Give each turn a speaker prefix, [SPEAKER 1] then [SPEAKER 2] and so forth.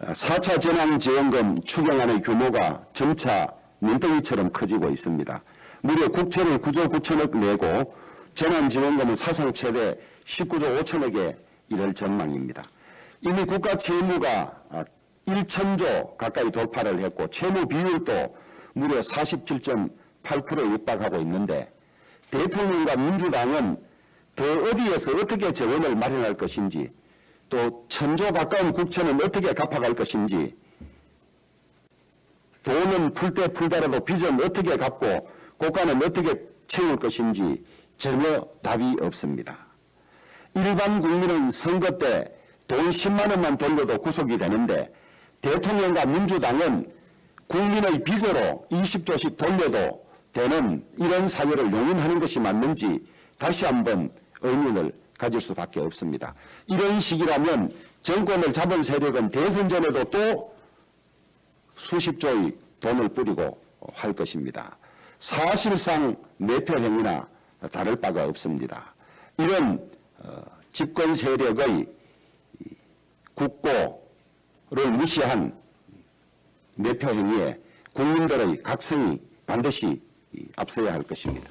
[SPEAKER 1] 4차 재난지원금 추경안의 규모가 점차 눈덩이처럼 커지고 있습니다. 무려 국채를 9조 9천억 내고 재난지원금은 사상 최대 19조 5천억에 이를 전망입니다. 이미 국가 채무가 1천조 가까이 돌파를 했고 채무 비율도 무려 47.8%에 육박하고 있는데 대통령과 민주당은 더 어디에서 어떻게 재원을 마련할 것인지 또 천조 가까운 국채는 어떻게 갚아갈 것인지 돈은 풀 때 풀더라도 빚은 어떻게 갚고 고가는 어떻게 채울 것인지 전혀 답이 없습니다. 일반 국민은 선거 때 돈 10만 원만 돌려도 구속이 되는데 대통령과 민주당은 국민의 빚으로 20조씩 돌려도 되는 이런 사회를 용인하는 것이 맞는지 다시 한번 의문을 가질 수밖에 없습니다. 이런 식이라면 정권을 잡은 세력은 대선 전에도 또 수십 조의 돈을 뿌리고 할 것입니다. 사실상 매표 행위나 다를 바가 없습니다. 이런 어, 집권 세력의 이 국고를 무시한 매표 행위에 국민들의 각성이 반드시 이 앞서야 할 것입니다.